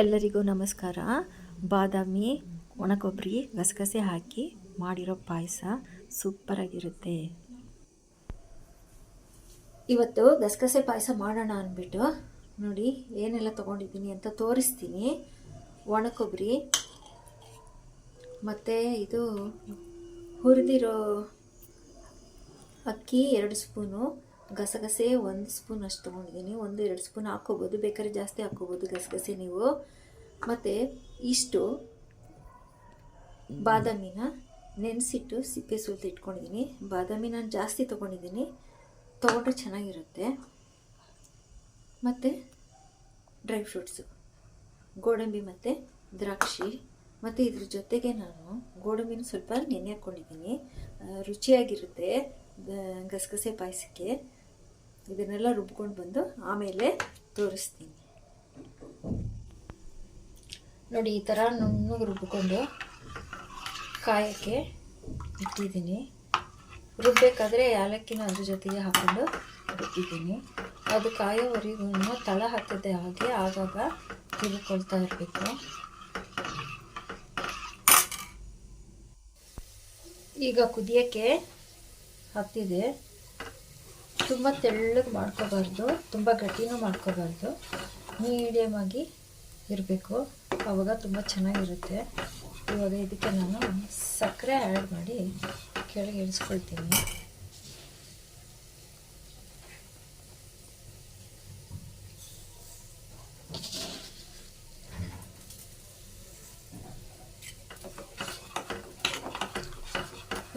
ಎಲ್ಲರಿಗೂ ನಮಸ್ಕಾರ. ಬಾದಾಮಿ ಒಣಕೊಬ್ಬರಿ ಗಸಗಸೆ ಹಾಕಿ ಮಾಡಿರೋ ಪಾಯಸ ಸೂಪರಾಗಿರುತ್ತೆ. ಇವತ್ತು ಗಸಗಸೆ ಪಾಯಸ ಮಾಡೋಣ ಅಂದ್ಬಿಟ್ಟು ನೋಡಿ ಏನೆಲ್ಲ ತೊಗೊಂಡಿದ್ದೀನಿ ಅಂತ ತೋರಿಸ್ತೀನಿ. ಒಣಕೊಬ್ಬರಿ ಮತ್ತು ಇದು ಹುರಿದಿರೋ ಅಕ್ಕಿ ಎರಡು ಸ್ಪೂನು ಗಸಗಸೆ ಒಂದು ಸ್ಪೂನ್ ಅಷ್ಟು ತೊಗೊಂಡಿದ್ದೀನಿ. ಒಂದು, ಎರಡು ಸ್ಪೂನ್ ಹಾಕ್ಕೋಬೋದು. ಬೇಕಾದ್ರೆ ಜಾಸ್ತಿ ಹಾಕ್ಕೋಬೋದು ಗಸಗಸೆ ನೀವು. ಮತ್ತು ಇಷ್ಟು ಬಾದಾಮಿನ ನೆನೆಸಿಟ್ಟು ಸಿಪ್ಪೆ ಸುಲ್ತು ಇಟ್ಕೊಂಡಿದ್ದೀನಿ. ಬಾದಾಮಿ ನಾನು ಜಾಸ್ತಿ ತೊಗೊಂಡಿದ್ದೀನಿ. ತೊಗೊಂಡ್ರೆ ಚೆನ್ನಾಗಿರುತ್ತೆ. ಮತ್ತು ಡ್ರೈ ಫ್ರೂಟ್ಸು, ಗೋಡಂಬಿ ಮತ್ತು ದ್ರಾಕ್ಷಿ. ಮತ್ತು ಇದ್ರ ಜೊತೆಗೆ ನಾನು ಗೋಡಂಬಿನ ಸ್ವಲ್ಪ ನೆನೆ ಹಾಕ್ಕೊಂಡಿದ್ದೀನಿ ರುಚಿಯಾಗಿರುತ್ತೆ ಗಸಗಸೆ ಪಾಯಸಕ್ಕೆ. ಇದನ್ನೆಲ್ಲ ರುಬ್ಕೊಂಡು ಬಂದು ಆಮೇಲೆ ತೋರಿಸ್ತೀನಿ. ನೋಡಿ, ಈ ಥರ ನುಣ್ಣಗೆ ರುಬ್ಕೊಂಡು ಕಾಯಕ್ಕೆ ಇಟ್ಟಿದ್ದೀನಿ. ರುಬ್ಬಬೇಕಾದ್ರೆ ಏಲಕ್ಕಿನ ಅದ್ರ ಜೊತೆಗೆ ಹಾಕೊಂಡು ರುಬ್ಬಿದ್ದೀನಿ ಅದು ಕಾಯೋವರೆಗೂ ತಳ ಹತ್ತದೆ ಹಾಗೆ ಆಗಾಗ ತಿಳ್ಕೊಳ್ತಾ ಇರಬೇಕು. ಈಗ ಕುದಿಯೋಕ್ಕೆ ಹತ್ತಿದೆ. ತುಂಬ ತೆಳ್ಳಗೆ ಮಾಡ್ಕೋಬಾರ್ದು, ತುಂಬ ಗಟ್ಟಿನೂ ಮಾಡ್ಕೋಬಾರ್ದು. ಮೀಡಿಯಮ್ ಆಗಿ ಇರಬೇಕು. ಆವಾಗ ತುಂಬ ಚೆನ್ನಾಗಿರುತ್ತೆ. ಇವಾಗ ಇದಕ್ಕೆ ನಾನು ಸಕ್ಕರೆ ಆ್ಯಡ್ ಮಾಡಿ ಕೆಳಗೆ ಇಳಿಸ್ಕೊಳ್ತೀನಿ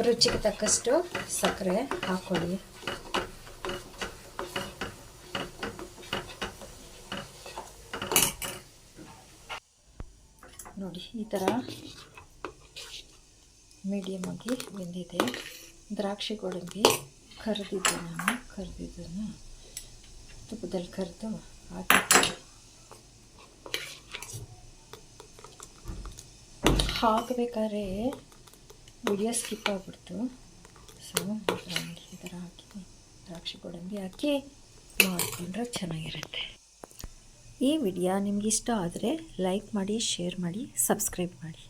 ರುಚಿಗೆ ತಕ್ಕಷ್ಟು ಸಕ್ಕರೆ ಹಾಕ್ಕೊಳ್ಳಿ ನೋಡಿ, ಈ ಥರ ಮೀಡಿಯಮ್ ಆಗಿ ಬೆಂದಿದೆ. ದ್ರಾಕ್ಷಿ ಗೋಡಂಬಿ ಕರೆದಿದ್ದೆ ನಾನು, ಕರೆದಿದ್ದನ್ನು ತುಪ್ಪದಲ್ಲಿ ಕರೆದು ಹಾಕಿ ಹಾಕಬೇಕಾದ್ರೆ ವಿಡಿಯೋ ಸ್ಕಿಪ್ ಆಗಿಬಿಡ್ತು. ಸೊ ಈ ಥರ ಹಾಕಿ ದ್ರಾಕ್ಷಿ ಗೋಡಂಬಿ ಹಾಕಿ ಮಾಡಿಕೊಂಡ್ರೆ ಚೆನ್ನಾಗಿರುತ್ತೆ. ಈ ವಿಡಿಯೋ ನಿಮಗಿಷ್ಟ ಆದರೆ ಲೈಕ್ ಮಾಡಿ ಶೇರ್ ಮಾಡಿ ಸಬ್ಸ್ಕ್ರೈಬ್ ಮಾಡಿ.